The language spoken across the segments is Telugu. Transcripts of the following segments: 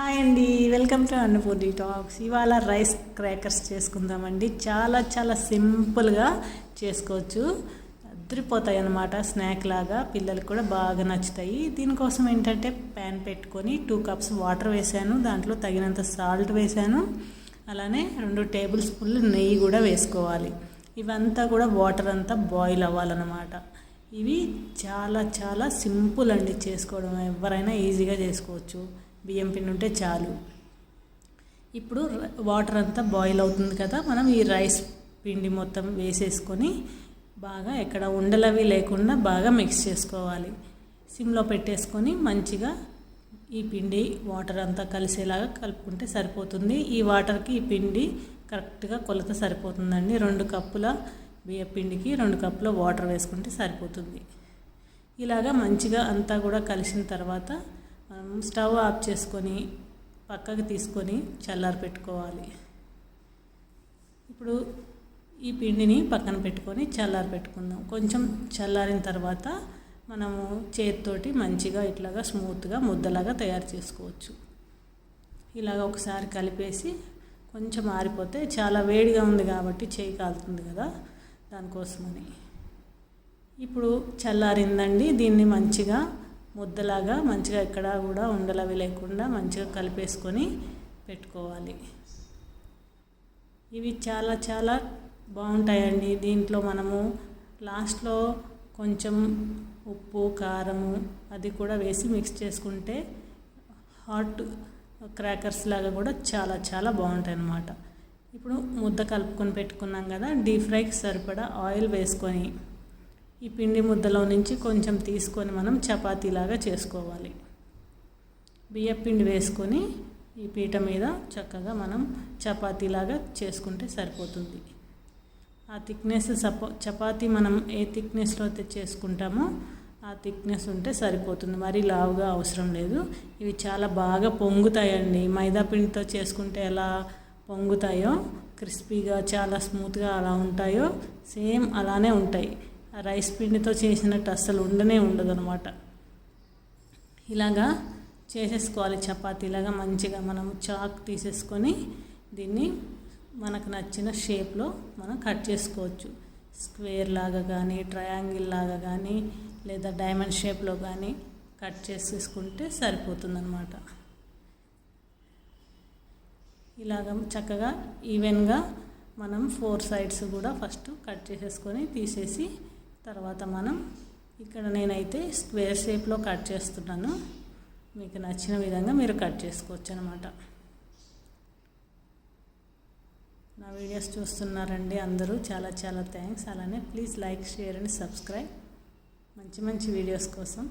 హాయ్ అండి వెల్కమ్ టు అన్నపూర్ణి టాక్స్. ఇవాళ రైస్ క్రాకర్స్ చేసుకుందామండి. చాలా చాలా సింపుల్గా చేసుకోవచ్చు. అదిరిపోతాయి అన్నమాట స్నాక్ లాగా పిల్లలకు కూడా బాగా నచ్చుతాయి. దీనికోసం ఏంటంటే ప్యాన్ పెట్టుకొని టూ కప్స్ వాటర్ వేసాను దాంట్లో తగినంత సాల్ట్ వేసాను అలానే రెండు టేబుల్ స్పూన్లు నెయ్యి కూడా వేసుకోవాలి. ఇవంతా కూడా వాటర్ అంతా బాయిల్ అవ్వాలన్నమాట. ఇవి చాలా చాలా సింపుల్ అండి చేసుకోవడం. ఎవరైనా ఈజీగా చేసుకోవచ్చు. బియ్యం పిండి ఉంటే చాలు. ఇప్పుడు వాటర్ అంతా బాయిల్ అవుతుంది కదా మనం ఈ రైస్ పిండి మొత్తం వేసేసుకొని బాగా ఎక్కడ ఉండలవి లేకుండా బాగా మిక్స్ చేసుకోవాలి. సిమ్లో పెట్టేసుకొని మంచిగా ఈ పిండి వాటర్ అంతా కలిసేలాగా కలుపుకుంటే సరిపోతుంది. ఈ వాటర్కి ఈ పిండి కరెక్ట్గా కొలత సరిపోతుందండి. రెండు కప్పుల బియ్య పిండికి రెండు కప్పుల వాటర్ వేసుకుంటే సరిపోతుంది. ఇలాగా మంచిగా అంతా కూడా కలిసిన తర్వాత మనం స్టవ్ ఆఫ్ చేసుకొని పక్కకి తీసుకొని చల్లారి పెట్టుకోవాలి. ఇప్పుడు ఈ పిండిని పక్కన పెట్టుకొని చల్లారి పెట్టుకుందాం. కొంచెం చల్లారిన తర్వాత మనము చేతితోటి మంచిగా ఇట్లాగా స్మూత్గా ముద్దలాగా తయారు చేసుకోవచ్చు. ఇలాగ ఒకసారి కలిపేసి కొంచెం ఆరిపోతే చాలా వేడిగా ఉంది కాబట్టి చేయి కాలుతుంది కదా దానికోసమని. ఇప్పుడు చల్లారిందండి. దీన్ని మంచిగా ముద్దలాగా మంచిగా ఎక్కడ కూడా ఉండలవి లేకుండా మంచిగా కలిపేసుకొని పెట్టుకోవాలి. ఇవి చాలా చాలా బాగుంటాయండి. దీంట్లో మనము లాస్ట్లో కొంచెం ఉప్పు కారము అది కూడా వేసి మిక్స్ చేసుకుంటే హాట్ క్రాకర్స్ లాగా కూడా చాలా చాలా బాగుంటాయి అన్నమాట ఇప్పుడు ముద్ద కలుపుకొని పెట్టుకున్నాం కదా డీప్ ఫ్రైకి సరిపడా ఆయిల్ వేసుకొని ఈ పిండి ముద్దలో నుంచి కొంచెం తీసుకొని మనం చపాతీలాగా చేసుకోవాలి. బియ్య పిండి వేసుకొని ఈ పీట మీద చక్కగా మనం చపాతీలాగా చేసుకుంటే సరిపోతుంది. ఆ థిక్నెస్ సపో చపాతీ మనం ఏ థిక్నెస్లో అయితే చేసుకుంటామో ఆ థిక్నెస్ ఉంటే సరిపోతుంది. మరీ లావుగా అవసరం లేదు. ఇవి చాలా బాగా పొంగుతాయండి. మైదా పిండితో చేసుకుంటే ఎలా పొంగుతాయో క్రిస్పీగా చాలా స్మూత్గా అలా ఉంటాయో సేమ్ అలానే ఉంటాయి. రైస్ పిండితో చేసినట్టు అస్సలు ఉండనే ఉండదు అనమాట ఇలాగా చేసేసుకోవాలి చపాతీలాగా మంచిగా మనం చాక్ తీసేసుకొని దీన్ని మనకు నచ్చిన షేప్లో మనం కట్ చేసుకోవచ్చు. స్క్వేర్ లాగా కానీ ట్రయాంగిల్ లాగా కానీ లేదా డైమండ్ షేప్లో కానీ కట్ చేసేసుకుంటే సరిపోతుందన్నమాట. ఇలాగ చక్కగా ఈవెన్గా మనం ఫోర్ సైడ్స్ కూడా ఫస్ట్ కట్ చేసేసుకొని తీసేసి తర్వాత మనం ఇక్కడ నేనైతే స్క్వేర్ షేప్లో కట్ చేస్తున్నాను. మీకు నచ్చిన విధంగా మీరు కట్ చేసుకోవచ్చు అనమాట నా వీడియోస్ చూస్తున్నారండి అందరూ. చాలా చాలా థ్యాంక్స్. అలానే please like share and subscribe. మంచి మంచి వీడియోస్ కోసం.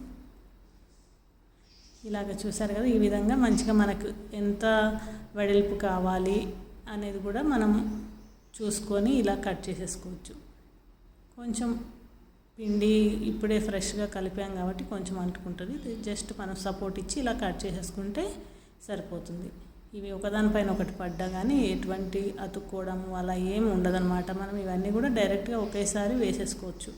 ఇలాగ చూసారు కదా ఈ విధంగా మంచిగా మనకు ఎంత వెడల్పు కావాలి అనేది కూడా మనం చూసుకొని ఇలా కట్ చేసేసుకోవచ్చు. కొంచెం పిండి ఇప్పుడే ఫ్రెష్గా కలిపాం కాబట్టి కొంచెం అంటుకుంటుంది. జస్ట్ మనం సపోర్ట్ ఇచ్చి ఇలా కట్ చేసేసుకుంటే సరిపోతుంది. ఇవి ఒకదానిపైన ఒకటి పడ్డా కానీ ఎటువంటి అతుక్కోవడం అలా ఏమి ఉండదన్నమాట. మనం ఇవన్నీ కూడా డైరెక్ట్గా ఒకేసారి వేసేసుకోవచ్చు.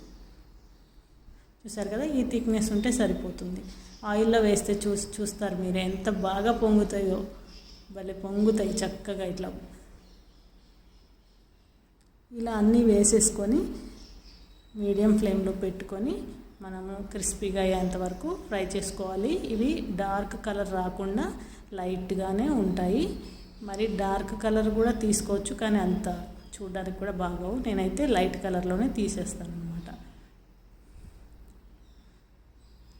చూసారు కదా? ఈ థిక్నెస్ ఉంటే సరిపోతుంది. ఆయిల్లో వేస్తే చూసి చూస్తారు మీరు ఎంత బాగా పొంగుతాయో. భలే పొంగుతాయి చక్కగా ఇట్లా. ఇలా అన్నీ వేసేసుకొని మీడియం ఫ్లేమ్లో పెట్టుకొని మనము క్రిస్పీగా అయ్యేంత వరకు ఫ్రై చేసుకోవాలి. ఇవి డార్క్ కలర్ రాకుండా లైట్గానే ఉంటాయి. మరి డార్క్ కలర్ కూడా తీసుకోవచ్చు కానీ అంత చూడడానికి కూడా బాగోవు. నేనైతే లైట్ కలర్లోనే తీసేస్తాను అనమాట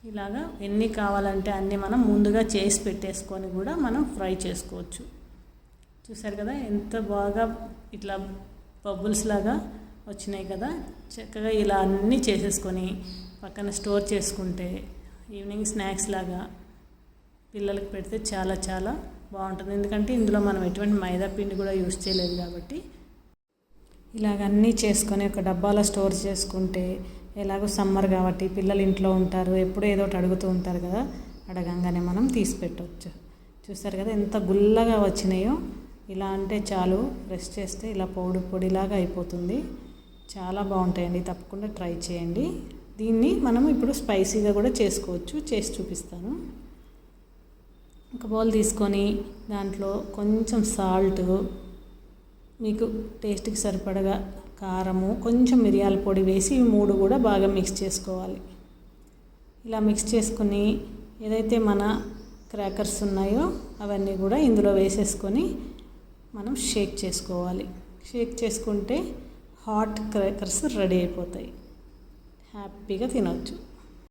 ఇలాగా ఎన్ని కావాలంటే అన్నీ మనం ముందుగా చేసి పెట్టేసుకొని కూడా మనం ఫ్రై చేసుకోవచ్చు. చూసారు కదా ఎంత బాగా ఇట్లా బబుల్స్ లాగా వచ్చినాయి కదా చక్కగా ఇలా అన్నీ చేసేసుకొని పక్కన స్టోర్ చేసుకుంటే ఈవినింగ్ స్నాక్స్ లాగా పిల్లలకు పెడితే చాలా చాలా బాగుంటుంది. ఎందుకంటే ఇందులో మనం ఎటువంటి మైదా పిండి కూడా యూస్ చేయలేదు కాబట్టి. ఇలాగ అన్నీ చేసుకొని ఒక డబ్బాలో స్టోర్ చేసుకుంటే ఎలాగో సమ్మర్ కాబట్టి పిల్లలు ఇంట్లో ఉంటారు ఎప్పుడు ఏదో ఒకటి అడుగుతూ ఉంటారు కదా అడగంగానే మనం తీసి పెట్టవచ్చు చూస్తారు కదా ఎంత గుల్లగా వచ్చినాయో ఇలా అంటే చాలు ప్రెస్ చేస్తే ఇలా పొడి పొడిలాగా అయిపోతుంది. చాలా బాగుంటాయండి. తప్పకుండా ట్రై చేయండి. దీన్ని మనం ఇప్పుడు స్పైసీగా కూడా చేసుకోవచ్చు. చేసి చూపిస్తాను. ఒక బౌల్ తీసుకొని దాంట్లో కొంచెం సాల్ట్ మీకు టేస్ట్కి సరిపడగా కారము కొంచెం మిరియాల పొడి వేసి మూడు కూడా బాగా మిక్స్ చేసుకోవాలి. ఇలా మిక్స్ చేసుకుని ఏదైతే మన క్రాకర్స్ ఉన్నాయో అవన్నీ కూడా ఇందులో వేసేసుకొని మనం షేక్ చేసుకోవాలి. షేక్ చేసుకుంటే హాట్ క్రాకర్స్ రెడీ అయిపోతాయి. హ్యాపీగా తినవచ్చు